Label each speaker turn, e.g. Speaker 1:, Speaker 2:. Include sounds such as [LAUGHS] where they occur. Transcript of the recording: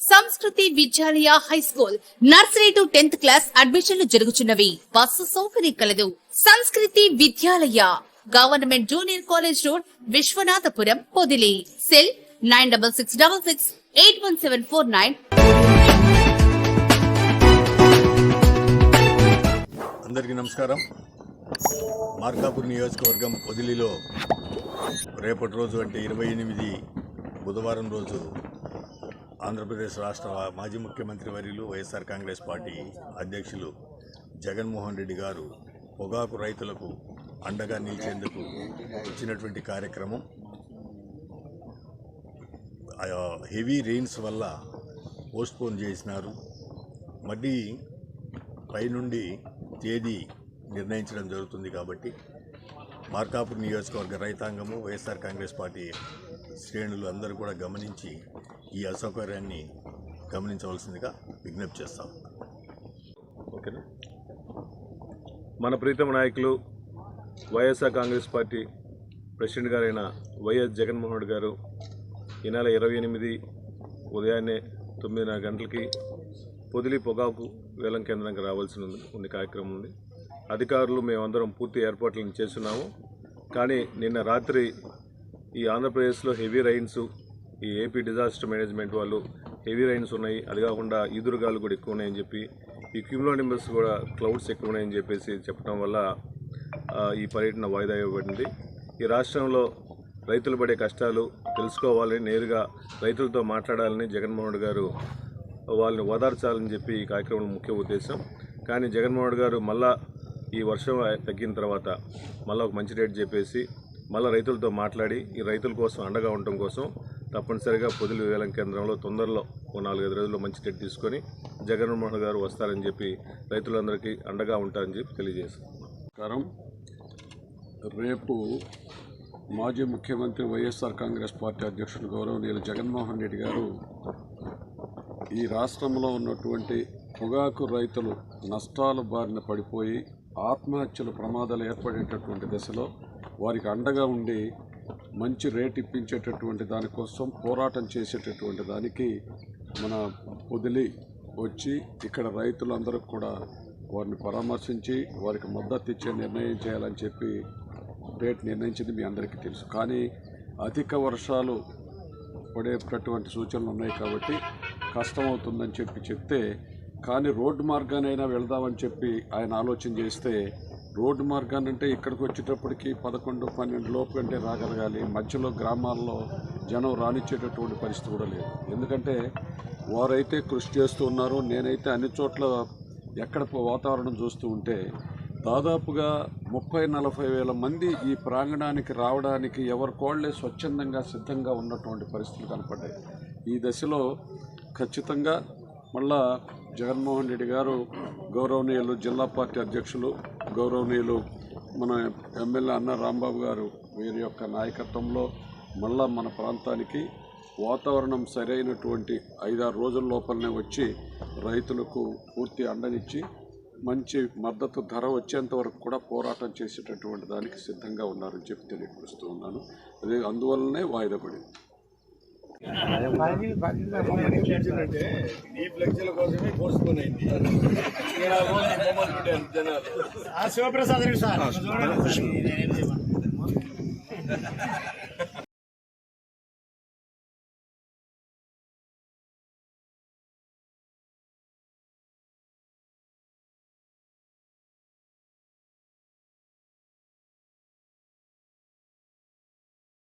Speaker 1: Sanskriti Vidyalaya high school nursery to tenth class అడ్మిషన్లు జరుగుతున్నవి bus సౌకర్యం కలదు. Sanskriti Vidyalaya government junior college road Vishwanathapuram Podili. Cell nine double six double six eight one seven four nine.
Speaker 2: అందరికీ నమస్కారం. మార్కాపూర్ నియోజకవర్గం పొదిలిలో రేపటి రోజు అంటే ఇరవై ఎనిమిది బుధవారం రోజు ఆంధ్రప్రదేశ్ రాష్ట్ర మాజీ ముఖ్యమంత్రి వర్యులు వైఎస్ఆర్ కాంగ్రెస్ పార్టీ అధ్యక్షులు జగన్మోహన్ రెడ్డి గారు పొగాకు రైతులకు అండగా నిలిచేందుకు ఇచ్చినటువంటి కార్యక్రమం. హెవీ రెయిన్స్ వల్ల పోస్ట్పోన్ చేసినారు. మళ్ళీ పైనుండి తేదీ నిర్ణయించడం జరుగుతుంది కాబట్టి మార్కాపూర్ నియోజకవర్గ రైతాంగము వైఎస్ఆర్ కాంగ్రెస్ పార్టీ శ్రేణులు అందరూ కూడా గమనించి ఈ అసౌకర్యాన్ని గమనించవలసిందిగా విజ్ఞప్తి చేస్తాం.
Speaker 3: ఓకేనా? మన ప్రీతమ నాయకులు వైఎస్ఆర్ కాంగ్రెస్ పార్టీ ప్రెసిడెంట్ గారైన వైఎస్ జగన్మోహన్ రెడ్డి గారు ఈ నెల ఇరవై ఎనిమిది ఉదయాన్నే తొమ్మిదిన్నర గంటలకి పొదిలి పొగాకు వేలం కేంద్రానికి రావాల్సిన ఉంది కొన్ని కార్యక్రమం ఉంది. అధికారులు మేమందరం పూర్తి ఏర్పాట్లను చేస్తున్నాము. కానీ నిన్న రాత్రి ఈ ఆంధ్రప్రదేశ్లో హెవీ రైన్స్ ఈ ఏపీ డిజాస్టర్ మేనేజ్మెంట్ వాళ్ళు హెవీ రైన్స్ ఉన్నాయి. అది కాకుండా ఈదురుగాలు కూడా ఎక్కువ ఉన్నాయని చెప్పి ఈ క్యూమ్లోనింబస్ కూడా క్లౌడ్స్ ఎక్కువ ఉన్నాయని చెప్పేసి చెప్పడం వల్ల ఈ పర్యటన వాయిదా ఇవ్వబడింది. ఈ రాష్ట్రంలో రైతులు పడే కష్టాలు తెలుసుకోవాలని నేరుగా రైతులతో మాట్లాడాలని జగన్మోహన్ రెడ్డి గారు వాళ్ళని ఓదార్చాలని చెప్పి ఈ కార్యక్రమం ముఖ్య ఉద్దేశం. కానీ జగన్మోహన్ రెడ్డి గారు మళ్ళా ఈ వర్షం తగ్గిన తర్వాత మళ్ళీ ఒక మంచి రేట్ చెప్పేసి మళ్ళీ రైతులతో మాట్లాడి ఈ రైతుల కోసం అండగా ఉండటం కోసం తప్పనిసరిగా పొదులు వేలం కేంద్రంలో తొందరలో ఓ నాలుగైదు రోజుల్లో మంచి రేట్ తీసుకొని జగన్మోహన్ గారు వస్తారని చెప్పి రైతులందరికీ అండగా ఉంటారని చెప్పి
Speaker 4: తెలియజేస్తున్నాం. రేపు మాజీ ముఖ్యమంత్రి వైఎస్ఆర్ కాంగ్రెస్ పార్టీ అధ్యక్షుడు గౌరవనీయులు జగన్మోహన్ రెడ్డి గారు ఈ రాష్ట్రంలో ఉన్నటువంటి పొగాకు రైతులు నష్టాల బారిన పడిపోయి ఆత్మహత్యలు ప్రమాదాలు ఏర్పడేటటువంటి దశలో వారికి అండగా ఉండి మంచి రేట్ ఇప్పించేటటువంటి దానికోసం పోరాటం చేసేటటువంటి దానికి మన పొదిలి వచ్చి ఇక్కడ రైతులందరూ కూడా వారిని పరామర్శించి వారికి మద్దతు ఇచ్చే నిర్ణయం చేయాలని చెప్పి రేట్ నిర్ణయించింది మీ అందరికీ తెలుసు. కానీ అధిక వర్షాలు పడేటటువంటి సూచనలు ఉన్నాయి కాబట్టి కష్టం అవుతుందని చెప్పి చెప్తే కానీ రోడ్డు మార్గానైనా వెళదామని చెప్పి ఆయన ఆలోచన చేస్తే రోడ్డు మార్గాన్ని అంటే ఇక్కడికి వచ్చేటప్పటికి పదకొండు పన్నెండు లోపు కంటే రాగలగాలి. మధ్యలో గ్రామాల్లో జనం రానిచ్చేటటువంటి పరిస్థితి కూడా లేదు. ఎందుకంటే వారైతే కృషి చేస్తూ ఉన్నారు. నేనైతే అన్ని చోట్ల ఎక్కడ వాతావరణం చూస్తూ ఉంటే దాదాపుగా ముప్పై నలభై వేల మంది ఈ ప్రాంగణానికి రావడానికి ఎవరికోళ్ళే స్వచ్ఛందంగా సిద్ధంగా ఉన్నటువంటి పరిస్థితులు కనపడ్డాయి. ఈ దశలో ఖచ్చితంగా మళ్ళా జగన్మోహన్ రెడ్డి గారు గౌరవనీయులు జిల్లా పార్టీ అధ్యక్షులు గౌరవనీయులు మన ఎమ్మెల్యే అన్న రాంబాబు గారు వీరి యొక్క నాయకత్వంలో మళ్ళా మన ప్రాంతానికి వాతావరణం సరైనటువంటి ఐదారు రోజుల లోపలనే వచ్చి రైతులకు పూర్తి అండనిచ్చి మంచి మద్దతు ధర వచ్చేంత వరకు కూడా పోరాటం చేసేటటువంటి దానికి సిద్ధంగా ఉన్నారని చెప్పి తెలియపరుస్తూ ఉన్నాను. అదే అందువల్లనే వాయిదా పడింది.
Speaker 2: ఈ ఫ్లెక్సీల కోసమే పోస్ట్పోన్ అయింది.
Speaker 5: శివప్రసాద్ రెడ్డి సార్. [LAUGHS] [LAUGHS]